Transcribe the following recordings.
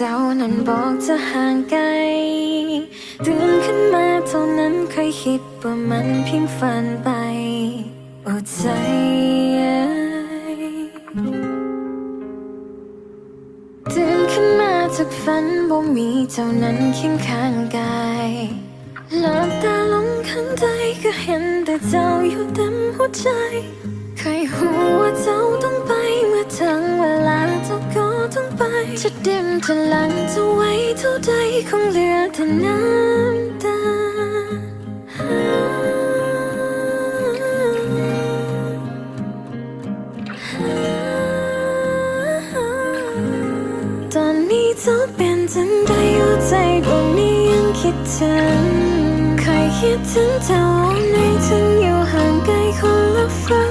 เจ้านั้นบอกจะห่างไกลตื่นขึ้นมาเท่านั้นเคยคิดว่ามันเพียงฝันไปโอ้ใจตื่นขึ้นมาจากฝันบ่มีเจ้านั้นเคียงข้างกายหลับตาลงข้างใจก็เห็นแต่เจ้าอยู่เต็มหัวใจเคยหูว่าเจ้า จะดิมจะหลังจะไว้เท่าใดคงเหลือแต่น้ำตา ตอนนี้เจ้าเป็นจังใดหัวใจดวงนี้ยังคิดถึงเคยคิดถึงเจ้าในถึงอยู่ห่างไกลคนละฟ้า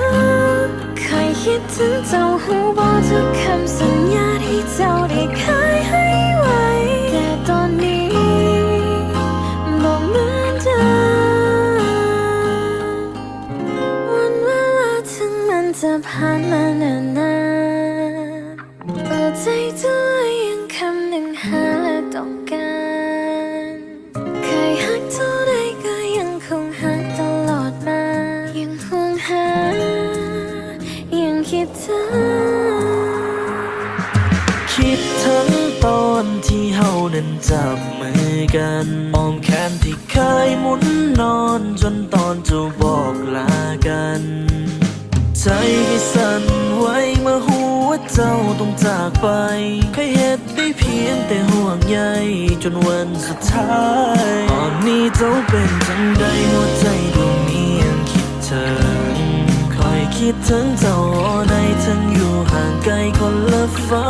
เคยคิดถึงเจ้าหูบอกทุกคำสัญญาที่ เจ้าได้เคยให้ไวแต่ตอนนี้บอกเหมือนเดิมวันเวลาถึงมันจะผ่านมานานนาน ลากัน ใจที่สั่นไหวเมื่อหัวาเจ้าต้องจากไปเคยเหตุได้เพียงแต่ห่วงใยจนวันสุดท้าย ตอนนี้เจ้าเป็นจังใดหัวใจดวงนี้ยังคิดถึงคอยคิดถึงเจ้าในถึงอยู่ห่างไกลคนละฟ้า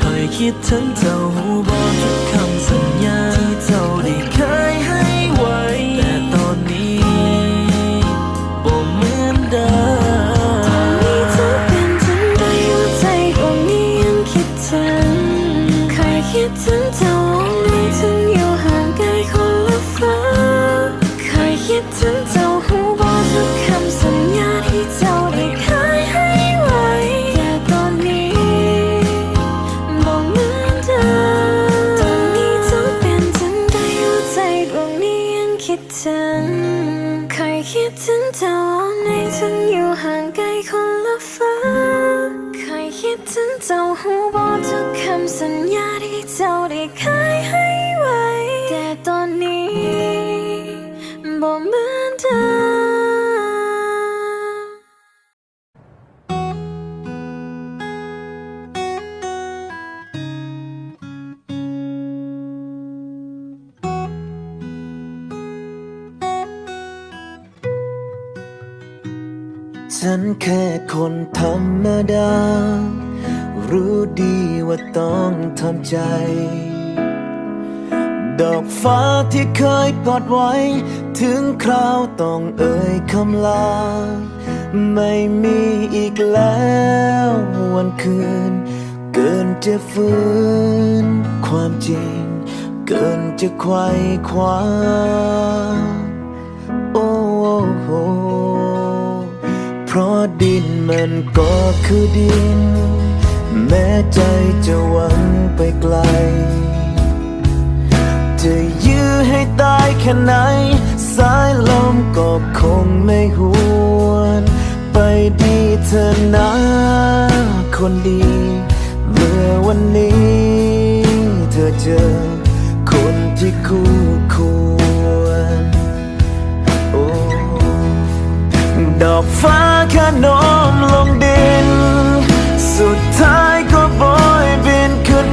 คอยคิดถึงเจ้าหูบอกทุกคำสัญญาที่เจ้าได้เคยให้ เจ้าหูบอกทุกคำสัญญาที่เจ้าได้เคยให้ไว้ แต่ตอนนี้บอกเหมือนเดิมฉันแค่คนธรรมดา รู้ดีว่าต้องทำใจ ดอกฟ้าที่เคยกอดไว้ ถึงคราวต้องเอ่ยคำลา ไม่มีอีกแล้ววันคืน เกินจะฟื้นความจริง เกินจะไขว้คว้าโอ้โหเพราะดินมันก็คือดิน แม้ใจจะหวังไปไกล จะยื้อให้ตายแค่ไหน สายลมก็คงไม่หวนไปดีเธอนะคนดี เมื่อวันนี้เธอเจอ คนที่คู่ควรดอกฟ้าแค่โน้มลงดิน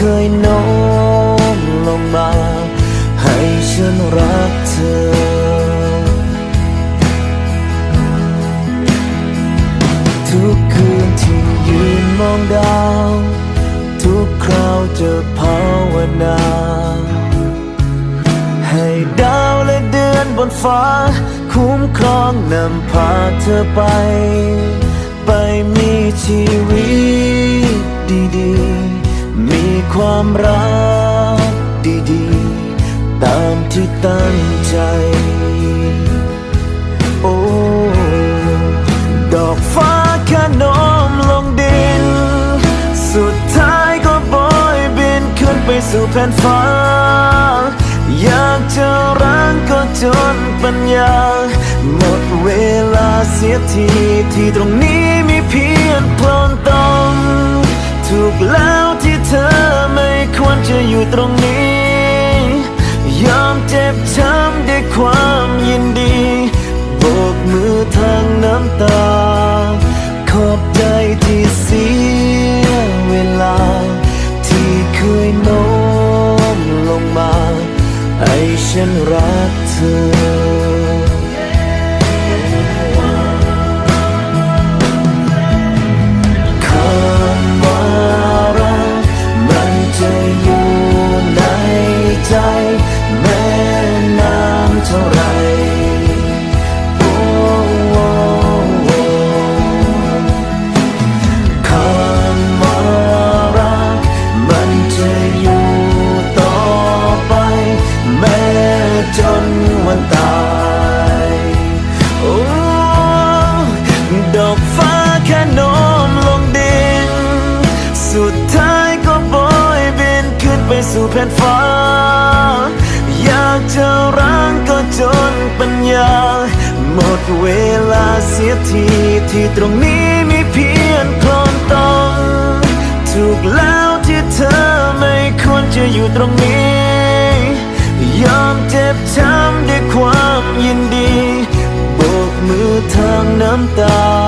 เคยโน้มลงมา ให้ฉันรักเธอ ทุกคืนที่ยืนมองดาว ทุกคราวจะภาวนา ให้ดาวและเดือนบนฟ้า คุ้มครองนำพาเธอไป ใจ โอ้ดอกฟ้าแค่โน้มลงดิน สุดท้ายก็โบยบินขึ้นไปสู่แผ่นฟ้า อยากจะรังก็จนปัญญา หมดเวลาเสียทีที่ตรงนี้มีเพียงโคลนตมถูกแล้วที่เธอไม่ควรจะอยู่ตรงนี้ ยอมเจ็บ ความยินดี ที่ตรงนี้มีเพียงโคลนตมถูกแล้วที่เธอไม่ควรจะอยู่ตรงนี้ ยอมเจ็บช้ำด้วยความยินดีโบกมือทางน้ำตา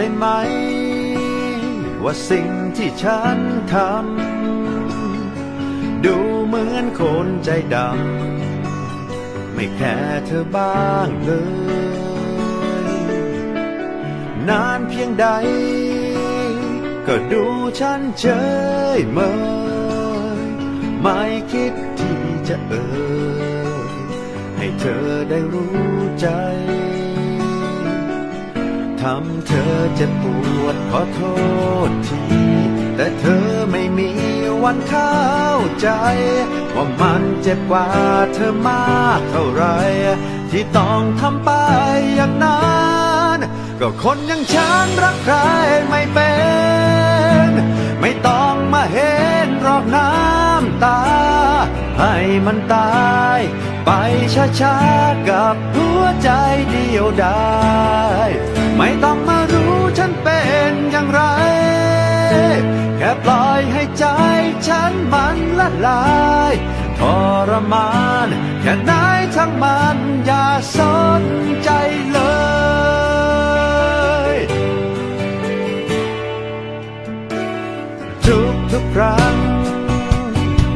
ช่ไหม ว่าสิ่งที่ฉันทำดูเหมือนคนใจดำไม่แค่เธอบ้างเลย นานเพียงใด ก็ดูฉันเฉยเมยไม่คิดที่จะเอ่ยให้เธอได้รู้ใจ ทำเธอเจ็บปวดขอโทษที แต่เธอไม่มีวันเข้าใจ ว่ามันเจ็บกว่าเธอมากเท่าไร ที่ต้องทำไปอย่างนั้นก็คนอย่างฉันรักใครไม่เป็น ไม่ต้องมาเห็นรอกน้ำตา ให้มันตาย ไปช้าๆกับหัวใจเดียวได้ ไม่ต้องมารู้ฉันเป็นอย่างไร แค่ปล่อยให้ใจฉันมันละลายทรมานแค่ไหนทั้งมันอย่าสนใจเลยทุกทุกครั้ง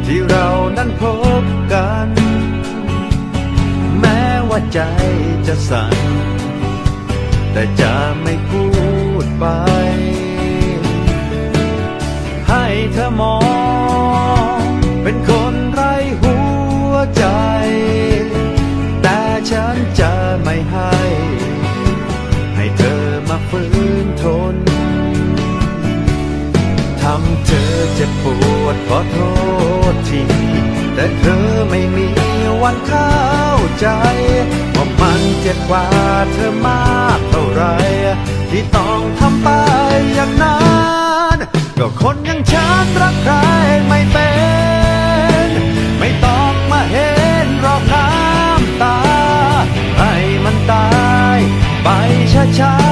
ที่เรานั้นพบกัน แม้ว่าใจจะสั่น แต่จะไม่พูดไป ให้เธอมอง เป็นคนไร้หัวใจ แต่ฉันจะไม่ให้ ให้เธอมาฝืนทน ทำเธอเจ็บปวดขอโทษที แต่เธอไม่มีวันเข้าใจว่ามันเจ็บกว่าเธอมากเท่าไรที่ต้องทำไปอย่างนั้นก็คนยังฉันรักใครไม่เป็น ไม่ต้องมาเห็นรอกน้ำตา ให้มันตายไปช้าๆ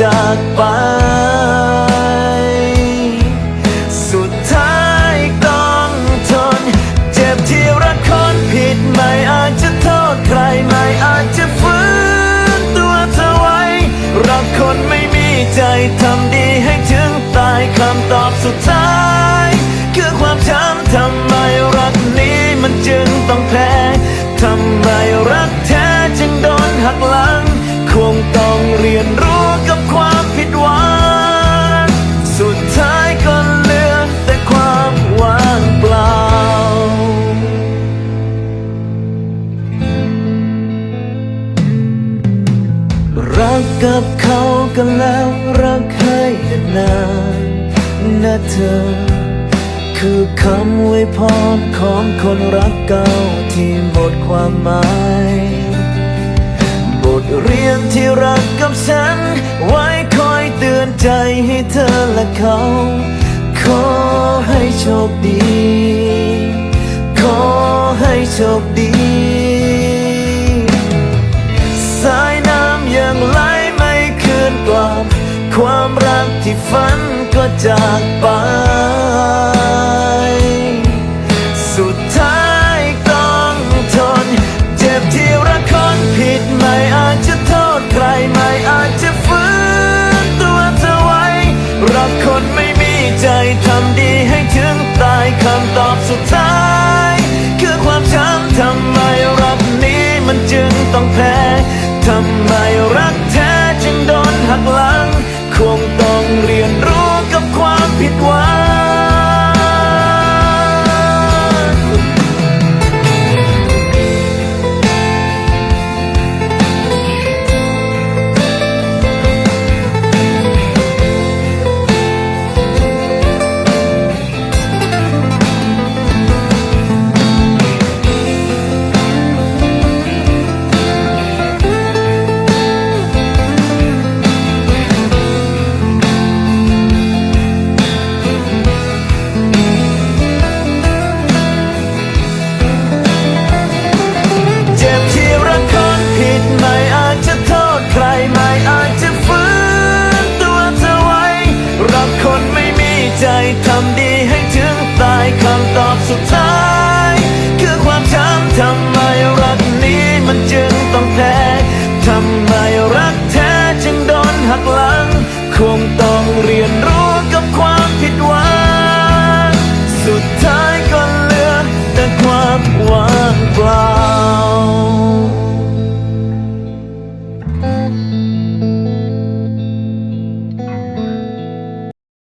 จากไป สุดท้ายต้องทน เจ็บที่รักคนผิดไม่อาจจะโทษใครไม่อาจจะฟื้นตัวเธอไว้ รักคนไม่มีใจทำดีให้ถึงตายคำตอบสุดท้าย คือความช้ำทำไมรักนี้มันจึงต้องแพ้ทำไมรักแท้จึงโดนหักหลัง กันแล้วรักให้นานนะเธอ คือคำไว้พรของคนรักเก่าที่หมดความหมาย บทเรียนที่รักกับฉัน ไว้คอยเตือนใจให้เธอและเขา ขอให้โชคดี ขอให้โชคดี ฝันก็จากไป